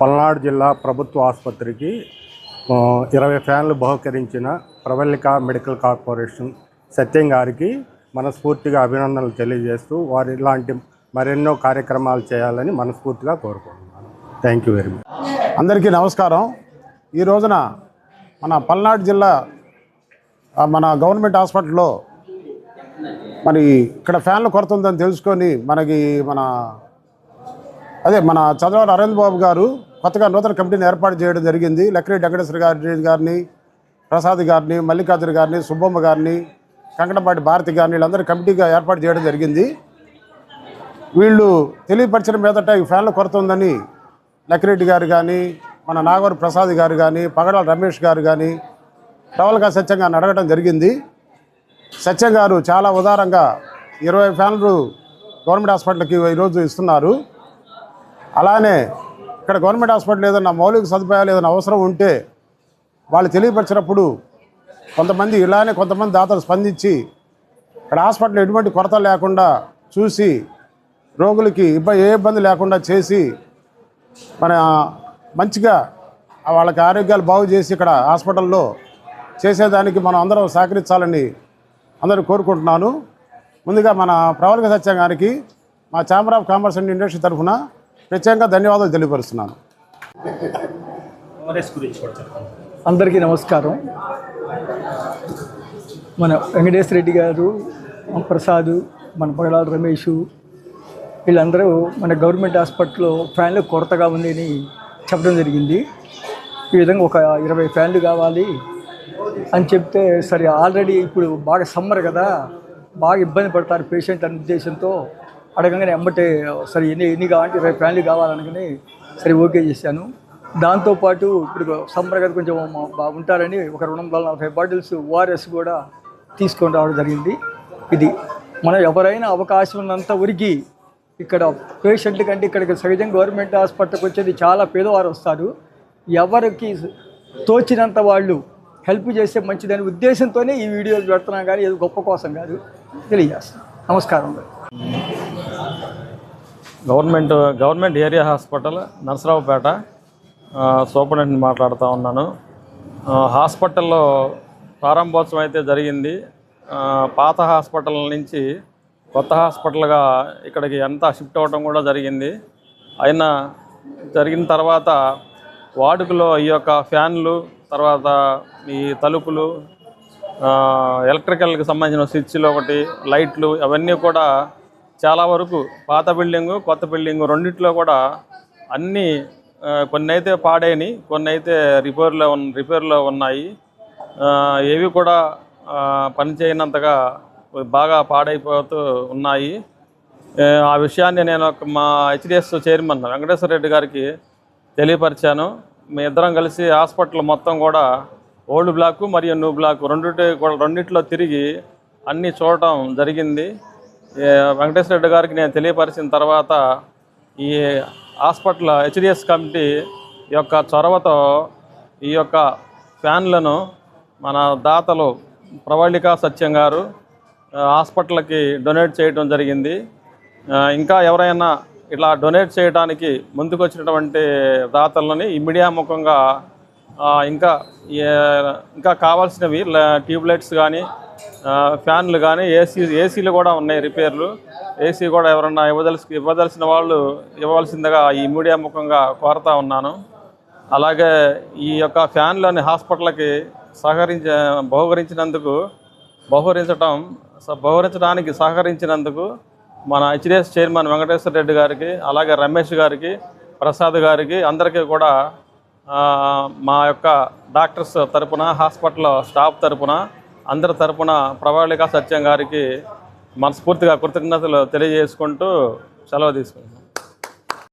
పల్నాడు జిల్లా ప్రభుత్వ ఆసుపత్రికి ఇరవై ఫ్యాన్లు బహుకరించిన ప్రవల్లిక మెడికల్ కార్పొరేషన్ సత్యం గారికి మనస్ఫూర్తిగా అభినందనలు తెలియజేస్తూ వారు ఇలాంటి మరెన్నో కార్యక్రమాలు చేయాలని మనస్ఫూర్తిగా కోరుకుంటున్నాను. థ్యాంక్ యూ వెరీ మచ్ అందరికీ నమస్కారం. ఈ రోజున మన పల్నాడు జిల్లా మన గవర్నమెంట్ హాస్పిటల్లో మరి ఇక్కడ ఫ్యాన్ల కొరత ఉందని తెలుసుకొని మనకి మన అదే మన చంద్రబాబు అరవింద్ బాబు గారు కొత్తగా నూతన కమిటీని ఏర్పాటు చేయడం జరిగింది. లక్రీ వెంకటేశ్వర గారి గారిని ప్రసాద్ గారిని మల్లికార్జున గారిని సుబ్బమ్మ గారిని కంకటపాటి భారతి గారిని వీళ్ళందరూ కమిటీగా ఏర్పాటు చేయడం జరిగింది. వీళ్ళు తెలియపరిచిన మీదట ఈ ఫ్యాన్ల కొరత ఉందని లక్కిరెడ్డి గారు కానీ మన నాగవర ప్రసాద్ గారు కానీ పగడాల రమేష్ గారు కానీ ప్రవల్గా సత్యం గారిని అడగడం జరిగింది. సత్యం గారు చాలా ఉదారంగా ఇరవై ఫ్యాన్లు గవర్నమెంట్ హాస్పిటల్కి ఈరోజు ఇస్తున్నారు. అలానే ఇక్కడ గవర్నమెంట్ హాస్పిటల్ ఏదైనా మౌలిక సదుపాయాలు ఏదైనా అవసరం ఉంటే వాళ్ళు తెలియపరిచినప్పుడు కొంతమంది ఇలానే కొంతమంది దాతలు స్పందించి ఇక్కడ హాస్పిటల్ ఎటువంటి కొరత లేకుండా చూసి రోగులకి ఇబ్బంది ఏ ఇబ్బంది లేకుండా చేసి మన మంచిగా వాళ్ళకి ఆరోగ్యాలు బాగు చేసి ఇక్కడ హాస్పిటల్లో చేసేదానికి మనం అందరం సహకరించాలని అందరూ కోరుకుంటున్నాను. ముందుగా మన ప్రవల్క సత్యం గారికి మా chamber of commerce and industry తరఫున ప్రత్యేకంగా ధన్యవాదాలు తెలియపరుస్తున్నాను. అందరికీ నమస్కారం. మన వెంకటేశ్వర రెడ్డి గారు ప్రసాద్ మన పగడాల రమేష్ వీళ్ళందరూ మన గవర్నమెంట్ హాస్పిటల్లో ఫ్యాన్లు కొరతగా ఉంది అని చెప్పడం జరిగింది. ఈ విధంగా ఒక ఇరవై ఫ్యాన్లు కావాలి అని చెప్తే సరే ఆల్రెడీ ఇప్పుడు బాగా సమ్మర్ కదా బాగా ఇబ్బంది పడతారు పేషెంట్ అనే ఉద్దేశంతో అడగంగానే ఎంబటే సరే ఎన్ని ఎన్ని కావాలంటే ఇరవై ఫ్యాన్లు కావాలనగానే సరే ఓకే చేశాను. దాంతోపాటు ఇప్పుడు సమ్మర్ కదా కొంచెం బా- ఉంటారని ఒక రెండు వందల నలభై బాటిల్స్ ఓఆర్ఎస్ కూడా తీసుకొని రావడం జరిగింది. ఇది మనం ఎవరైనా అవకాశం ఉన్నంత వరకు ఇక్కడ పేషెంట్ కంటే ఇక్కడికి సహజం గవర్నమెంట్ హాస్పిటల్కి వచ్చేది చాలా పేదవారు వస్తారు. ఎవరికి తోచినంత వాళ్ళు హెల్ప్ చేస్తే మంచిదనే ఉద్దేశంతోనే ఈ వీడియోలు పెడుతున్నాం కానీ ఇది గొప్ప కోసం కాదు. తెలియజేస్తాను నమస్కారం government government area hospital Narasaraopet superintendent మాట్లాడుతూ ఉన్నాను. హాస్పిటల్లో ప్రారంభోత్సవం అయితే జరిగింది. పాత హాస్పిటల్ నుంచి కొత్త హాస్పిటల్గా ఇక్కడికి అంతా షిఫ్ట్ అవ్వటం కూడా జరిగింది. అయినా జరిగిన తర్వాత వాడుకలో ఈ యొక్క ఫ్యాన్లు తర్వాత ఈ తలుపులు ఎలక్ట్రికల్కి సంబంధించిన స్విచ్లు ఒకటి లైట్లు అవన్నీ కూడా చాలా వరకు పాత బిల్డింగు కొత్త బిల్డింగు రెండిట్లో కూడా అన్నీ కొన్ని అయితే పాడైనవి కొన్ని అయితే రిపేర్లో ఉన్న రిపేర్లో ఉన్నాయి. ఏవి కూడా పనిచేయనంతగా బాగా పాడైపోతూ ఉన్నాయి. ఆ విషయాన్ని నేను ఒక మా హెచ్డిఎస్ చైర్మన్ వెంకటేశ్వర రెడ్డి గారికి తెలియపరిచాను. మీ ఇద్దరం కలిసి హాస్పిటల్ మొత్తం కూడా ఓల్డ్ బ్లాక్ మరియు న్యూ బ్లాక్ రెండింటి కూడా రెండింటిలో తిరిగి అన్నీ చూడటం జరిగింది. వెంకటేశ్వర రెడ్డి గారికి నేను తెలియపరిచిన తర్వాత ఈ హాస్పిటల్ హెచ్డిఎస్ కమిటీ యొక్క చొరవతో ఈ యొక్క ఫ్యాన్లను మన దాతలు ప్రవళిక సత్యం గారు హాస్పిటల్కి డొనేట్ చేయడం జరిగింది. ఇంకా ఎవరైనా ఇట్లా డొనేట్ చేయడానికి ముందుకొచ్చినటువంటి దాతలని ఈ మీడియా ముఖంగా ఇంకా ఇంకా కావాల్సినవి ట్యూబ్లైట్స్ కానీ ఫ్యాన్లు కానీ ఏసీ ఏసీలు కూడా ఉన్నాయి రిపేర్లు. ఏసీ కూడా ఎవరన్నా ఇవ్వదలసి ఇవ్వదలసిన వాళ్ళు ఇవ్వవలసిందిగా ఈ మీడియా ముఖంగా కోరుతా ఉన్నాను. అలాగే ఈ యొక్క ఫ్యాన్లోని హాస్పిటల్కి సహకరించ బహుకరించినందుకు బహుకరించడం స- బహుకరించడానికి సహకరించినందుకు మన హెచ్డిఎస్ చైర్మన్ వెంకటేశ్వర రెడ్డి గారికి అలాగే రమేష్ గారికి ప్రసాద్ గారికి అందరికీ కూడా మా యొక్క డాక్టర్స్ తరపున హాస్పిటల్ స్టాఫ్ తరపున అందరి తరపున ప్రవళిక సత్యం గారికి మనస్ఫూర్తిగా కృతజ్ఞతలు తెలియజేసుకుంటూ సెలవు తీసుకుంటున్నాం.